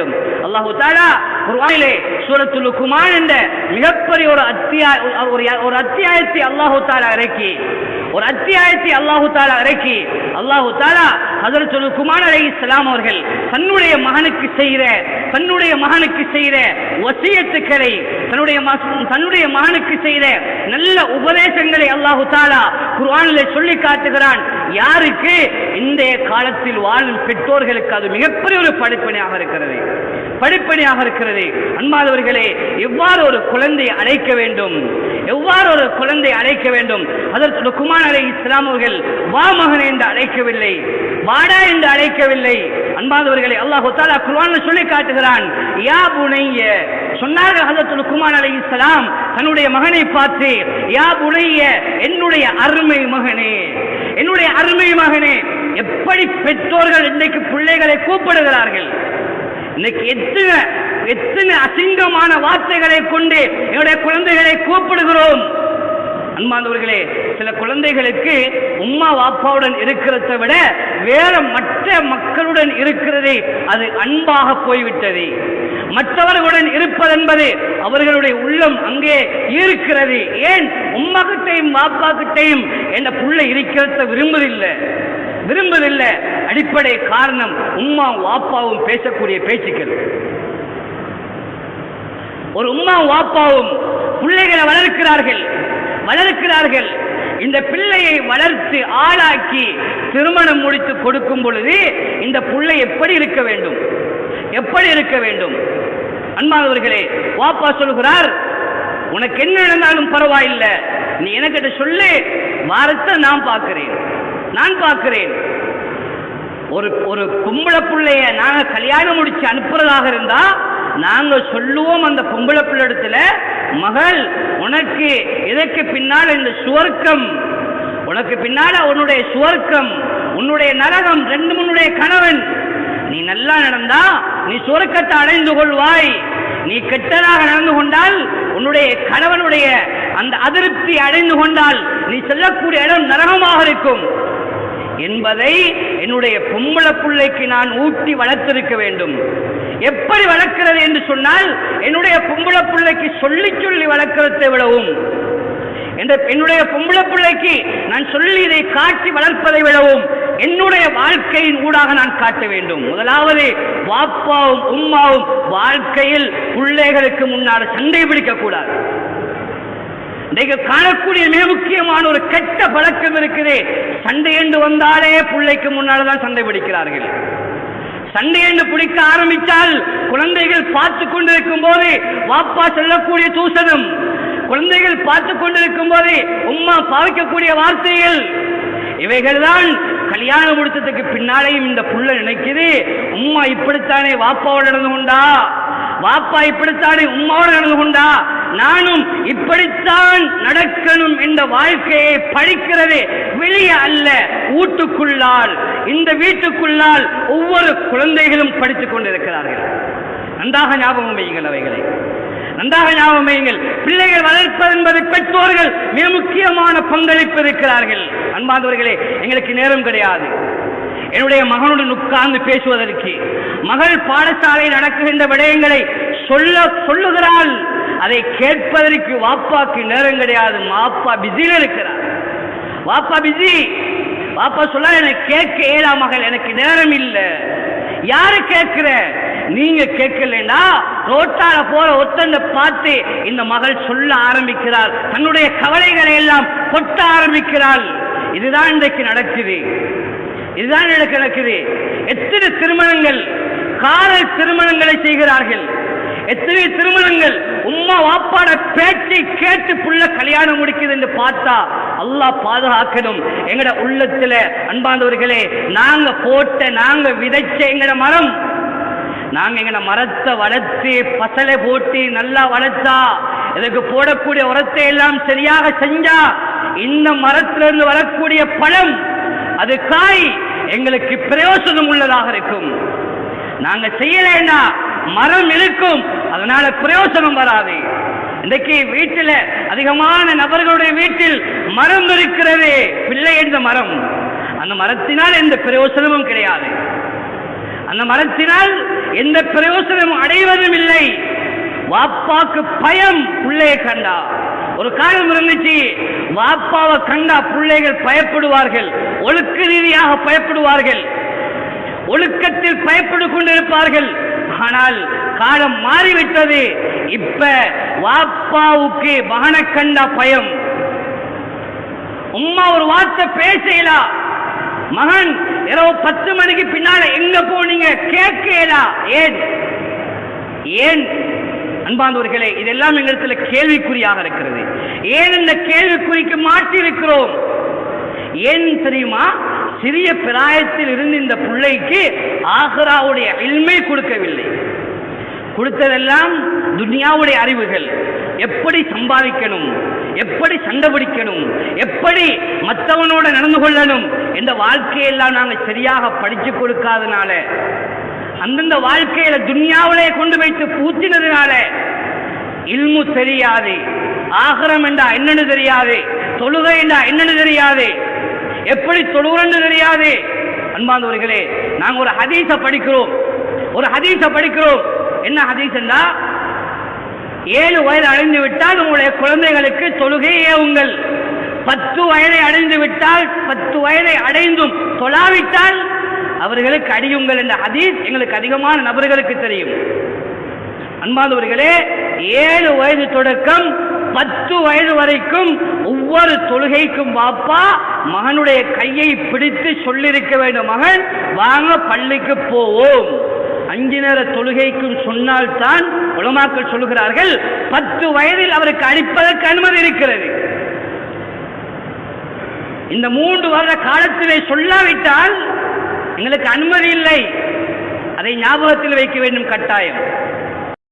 வேண்டும். அல்லாஹு தாலா குர்ஆனிலே சூரத்துல் லுக்மான் என்ற மிகப்பெரிய ஒரு அத்தியாய ஒரு அத்தியாயத்தை அல்லாஹு தாலா இறக்கி ஒரு அத்தியாயத்தை அல்லாஹு தாலா இறக்கி அல்லாஹு தாலா ஹஜரத்துல் அலை இஸ்லாம் அவர்கள் தன்னுடைய மகனுக்கு செய்கிற தன்னுடைய மகனுக்கு செய்கிற வசியத்துக்களை தன்னுடைய தன்னுடைய மகனுக்கு செய்கிற நல்ல உபதேசங்களை அல்லாஹு தாலா குர்ஆனிலே சொல்லி காட்டுகிறான். யாருக்கு? இன்றைய காலத்தில் வாழும் பெற்றோர்களுக்கு அது மிகப்பெரிய ஒரு படிப்பனையாக இருக்கிறது. படிப்பனையாக இருக்கிறது. அன்பாதவர்களே எவ்வாறு ஒரு குழந்தை அழைக்க வேண்டும்? எவ்வாறு ஒரு குழந்தை அழைக்க வேண்டும்? அதற்கு லுக்மான் அலை இஸ்லாம் அவர்கள் வா மகன் என்று அழைக்கவில்லை. வாடா என்று அழைக்கவில்லை. அன்பாதவர்களை அல்லாஹு தாலா குர்ஆன்ல சொல்லி காட்டுகிறான் யா புனைய. சொன்னார்கள் ஹஜரத் லுக்மான் அலை இஸ்லாம் தன்னுடைய மகனை பார்த்து யா புனைய என்னுடைய அருமை மகனே. என்னுடைய அருமை மகனே எப்படி பெற்றோர்கள் இன்றைக்கு பிள்ளைகளை கூப்பிடுகிறார்கள்? இன்னைக்கு எத்தனை எத்தனை அசிங்கமான வார்த்தைகளை கொண்டு என்னுடைய குழந்தைகளை கூப்பிடுகிறோம்? அன்பாந்தவர்களே சில குழந்தைகளுக்கு உம்மா வாப்பாவுடன் இருக்கிறதை விட வேற மற்ற மக்களுடன் இருக்கிறதே அது அன்பாக போய்விட்டது. மற்றவர்களுடன் இருப்பதென்பது அவர்களுடைய உள்ளம் அங்கே இருக்கிறது. ஏன்? உம்மா கிட்டையும் வாப்பா கிட்டையும் என்ன புள்ள இருக்கிறத விரும்புதில்லை விரும்புதில்லை அடிப்படை காரணம் உம்மா வாப்பாவும் பேசக்கூடிய பேச்சுக்கள். ஒரு உம்மா வாப்பாவும் பிள்ளைகளை வளர்க்கிறார்கள். வளர்க்கிறார்கள். இந்த பிள்ளையை வளர்த்து ஆளாக்கி திருமணம் முடித்து கொடுக்கும் பொழுது இந்த பிள்ளை எப்படி இருக்க வேண்டும்? எப்படி இருக்க வேண்டும்? அன்பானவர்களே வாப்பா சொல்கிறார் உனக்கு என்ன நடந்தாலும் பரவாயில்லை. நீ எனக்கிட்ட சொல்லு. வாரத்தை நான் பார்க்கிறேன். நான் பார்க்கிறேன். ஒரு ஒரு பொம்பளை பிள்ளைய நாங்க கல்யாணம் முடிச்சு அனுப்புறதாக இருந்தா நாங்க சொல்லுவோம் அந்த பொம்பளை பிள்ளை இடத்துல மகள் உனக்கு இதற்கு பின்னால் இந்த சுவர்க்கம்? உனக்கு பின்னால உன்னுடைய சுவர்க்கம் உன்னுடைய நரகம் ரெண்டு உன்னுடைய கணவன். நீ நல்லா நடந்தா நீ சுவர்க்கத்தை அடைந்து கொள்வாய். நீ கெட்டதாக நடந்து கொண்டால் உன்னுடைய கணவனுடைய அந்த அதிருப்தி அடைந்து கொண்டால் நீ செல்லக்கூடிய இடம் நரகமாக இருக்கும். என்பதை என்னுடைய பொம்பளை பிள்ளைக்கு நான் ஊட்டி வளர்த்திருக்க வேண்டும். எப்படி வளர்க்கிறது என்று சொன்னால் என்னுடைய பொம்பளை பிள்ளைக்கு சொல்லி சொல்லி வளர்க்கிறதை விடவும் என்னுடைய பொம்பளை பிள்ளைக்கு நான் சொல்லி இதை காட்டி வளர்ப்பதை விடவும் என்னுடைய வாழ்க்கையின் ஊடாக நான் காட்ட வேண்டும். முதலாவது வாப்பாவும் உம்மாவும் வாழ்க்கையில் பிள்ளைகளுக்கு முன்னால் சண்டை பிடிக்க கூடாது இன்றைக்கு காணக்கூடிய மிக முக்கியமான ஒரு கெட்ட பழக்கம் இருக்குது. சண்டை என்று வந்தாலே பிள்ளைக்கு முன்னால் தான் சண்டை பிடிக்கிறார்கள். சண்டை என்று பிடிக்க ஆரம்பித்தால் குழந்தைகள் பார்த்து கொண்டிருக்கும் போது வாப்பா சொல்லக்கூடிய தூசணம். குழந்தைகள் பார்த்து கொண்டிருக்கும் போது உம்மா பாவிக்கக்கூடிய வார்த்தைகள். இவைகள் தான் கல்யாணம் முடிச்சதுக்கு பின்னாலேயும் இந்த புள்ள நினைக்குது. உம்மா இப்படித்தானே வாப்பாவோட நடந்து கொண்டா? வாப்பா இப்படித்தானே உம்மாவோட நடந்து கொண்டா? நானும் இப்படித்தான் நடக்கணும் என்ற வாழ்க்கையை படிக்கிறது வெளியே அல்ல வீட்டுக்குள்ளால். இந்த வீட்டுக்குள்ளால் ஒவ்வொரு குழந்தைகளும் படித்துக் கொண்டிருக்கிறார்கள். நன்றாக ஞாபகம் வையுங்கள் அவைகளை. நன்றாக ஞாபகம் வையுங்கள். பிள்ளைகள் வளர்ப்பது என்பது பெற்றோர்கள் மிக முக்கியமான பங்களிப்பு இருக்கிறார்கள். அன்பாந்தவர்களே எங்களுக்கு நேரம் கிடையாது. என்னுடைய மகனுடன் உட்கார்ந்து பேசுவதற்கு மகள் பாடசாலை நடக்குகின்ற விடயங்களை சொல்ல சொல்லுகிறாள். அதை கேட்பதற்கு வாப்பாக்கு நேரம் கிடையாது. வாப்பா பிஸியில் இருக்கிறார். வாப்பா பிஸி வாப்பா சொல்ல எனக்கு கேட்க ஏழா மகள் எனக்கு நேரம் இல்லை. யாரு கேட்கிற? நீங்க கேட்கலன்னா ரோட்டால போற ஒத்தந்த பார்த்து இந்த மகள் சொல்ல ஆரம்பிக்கிறாள். தன்னுடைய கவலைகளை எல்லாம் கொட்ட ஆரம்பிக்கிறாள். இதுதான் இன்றைக்கு நடக்குது. இதுதான் எனக்கு நடக்குது. எத்தனை திருமணங்கள்? காதல் திருமணங்களை செய்கிறார்கள். எத்தனை திருமணங்கள்? உம்மா வாப்பாட பேச்சை கேட்டு புள்ள கல்யாணம் முடிக்குது என்று பார்த்தா அல்லாஹ் பாதுகாக்கணும். எங்கட உள்ளத்துல அன்பாந்தவர்களே நாங்க போட்ட நாங்க விதைச்ச எங்கட மரம். நாங்க எங்கட மரத்தை வளர்த்து பசலை போட்டு நல்லா வளர்த்தா இதுக்கு போடக்கூடிய உரத்தை எல்லாம் சரியாக செஞ்சா இந்த மரத்திலிருந்து வரக்கூடிய பழம் அது காய் எங்களுக்கு பிரயோசனம் உள்ளதாக இருக்கும். நாங்க செய்யலைன்னா மரம் இழுக்கும் அதனால பிரயோசனம் வராது. இன்றைக்கு வீட்டில் அதிகமான நபர்களுடைய வீட்டில் மரம் இருக்கிறது. பிள்ளை என்ற மரம். அந்த மரத்தினால் எந்த பிரயோசனமும் கிடையாது. அந்த மரத்தினால் எந்த பிரயோசனமும் அடைவதும் இல்லை. வாப்பாக்கு பயம் பிள்ளையை கண்டா. ஒரு காலம் இருந்துச்சு வாப்பாவை கண்டா பிள்ளைகள் பயப்படுவார்கள். ஒழுக்க ரீதியாக பயப்படுவார்கள். ஒழுக்கத்தில் பயப்பட்டு கொண்டிருப்பார்கள். ஆனால் காலம் மாறிவிட்டது. இப்ப வாப்பாவுக்கு மகனை கண்டா பயம். உம்மா ஒரு வார்த்தை பேசலா? மகன் இரவு பத்து மணிக்கு பின்னால எங்க போனீங்க? கேட்கலா? ஏன்? ஏன்? அன்பாந்தவர்களே இதெல்லாம் எங்களிடத்துல கேள்விக்குறியாக இருக்கிறது. ஏன் இந்த கேள்விக்குறிக்கு மாற்றி இருக்கிறோம் ஏன் தெரியுமா? சிறிய பிராயத்தில் இருந்து இந்த பிள்ளைக்கு ஆகராவுடைய இல்மை கொடுக்கவில்லை. கொடுத்ததெல்லாம் துனியாவுடைய அறிவுகள். எப்படி சம்பாதிக்கணும்? எப்படி சண்டை பிடிக்கணும்? எப்படி மற்றவனோட நடந்து கொள்ளணும்? என்ற வாழ்க்கையெல்லாம் நாங்கள் சரியாக படிச்சு கொடுக்காதனால அந்தந்த வாழ்க்கையில துன்யாவிலே கொண்டு வைத்து பூத்தினதுனால இல்மு தெரியாது. ஆகரம் என்றா என்னன்னு தெரியாது. தொழுகை என்றா என்னன்னு தெரியாது. எப்படி தொழுகிறன்னு தெரியாது. அன்பாந்தவர்களே நாங்க ஒரு ஹதீச படிக்கிறோம். ஒரு ஹதீச படிக்கிறோம். என்ன ஹதீஸ் ஏழு வயது அடைந்து விட்டால் உங்களுடைய குழந்தைகளுக்கு தொழுகையே உங்கள். பத்து வயதை அடைந்து விட்டால் பத்து வயதை அடைந்தும் தொழாவிட்டால் அவர்களுக்கு அடியுங்கள் என்ற ஹதீஸ் எங்களுக்கு அதிகமான நபர்களுக்கு தெரியும். அன்பாதவர்களே ஏழு வயது தொடக்கம் பத்து வயது வரைக்கும் ஒவ்வொரு தொழுகைக்கும் வாப்பா மகனுடைய கையை பிடித்து சொல்லியிருக்க வேண்டும். மகன் வாங்க பள்ளிக்கு போவோம். அஞ்சு நேர தொழுகைக்கும் சொன்னால்தான் உலமாக்கள் சொல்லுகிறார்கள் பத்து வயதில் அவருக்கு அடிப்பதற்கு அனுமதி இருக்கிறது. இந்த மூன்று வருட காலத்திலே சொல்லாவிட்டால் எங்களுக்கு அனுமதி இல்லை. அதை ஞாபகத்தில் வைக்க வேண்டும் கட்டாயம்.